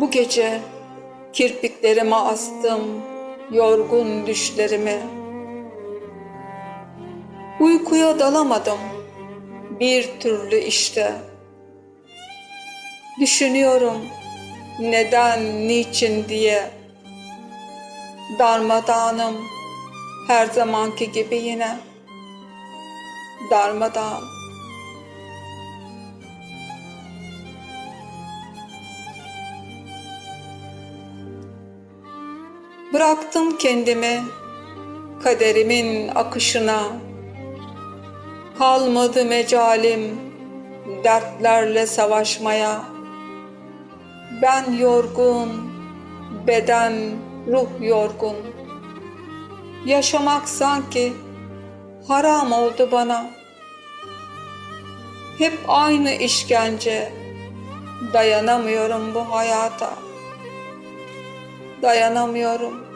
Bu gece kirpiklerime astım yorgun düşlerimi. Uykuya dalamadım bir türlü işte. Düşünüyorum neden, niçin diye. Darmadağınım her zamanki gibi yine. Darmadağın. Bıraktım kendimi kaderimin akışına. Kalmadı mecalim dertlerle savaşmaya. Ben yorgun, beden, ruh yorgun. Yaşamak sanki haram oldu bana. Hep aynı işkence. Dayanamıyorum bu hayata. Dayanamıyorum.